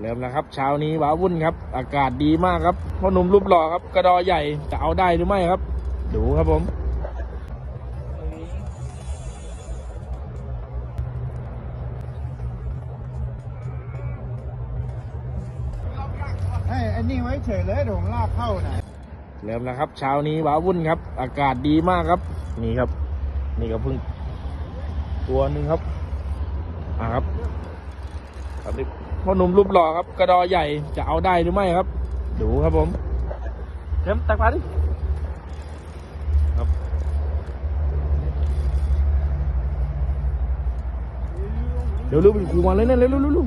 เริ่มแล้วครับ เช้านี้ว้าวุ่นครับ อากาศดีมากครับพ่อหนุ่มรูปหล่อครับ กระดอใหญ่จะเอาได้หรือไม่ครับ ดูครับผมให้อันนี้ไว้เฉยเลยเดี๋ยวผมลากเข้าน่ะเริ่มแล้วครับเช้านี้ว้าวุ่นครับ อากาศดีมากครับ นี่ครับ นี่ก็เพิ่ง ตัวหนึ่งครับอ่าครับ ครับนี่พ่อหนุ่มรูปหล่อครับ กระดอใหญ่จะเอาได้หรือไม่ครับ ดูครับผมเข็มตักปลาดิครับเดี๋ยวเร็วไปคูมาเลยนะเร็วเร็วเร็วเร็ว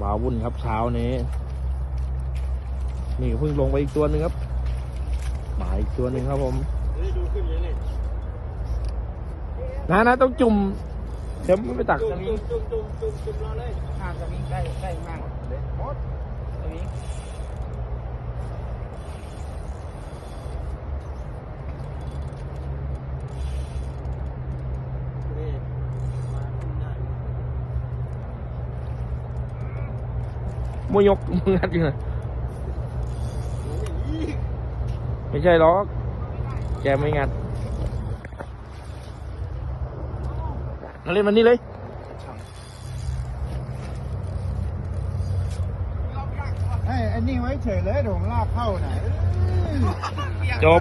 ว้าวุ่นครับเช้านี้ นี่เพิ่งลงไปอีกตัวหนึ่งครับ หมาอีกตัวหนึ่งครับผมนะนะต้องจุ่มเดี๋ยวไม่ไปตักจุ่มจุ่มจุ่มจุ่มจุ่มจุ่มรอเลยห่างกับวิ่งใกล้ใกล้มากเลยหมดตรงนี้มวยกมึงงัดอยู่นะ ไม่ใช่หรอก แกไม่งัดเอาเล่นมันนี่เลยให้อันนี้ไว้เฉยเลยเดี๋ยวผมลากเข้าน่ะจบ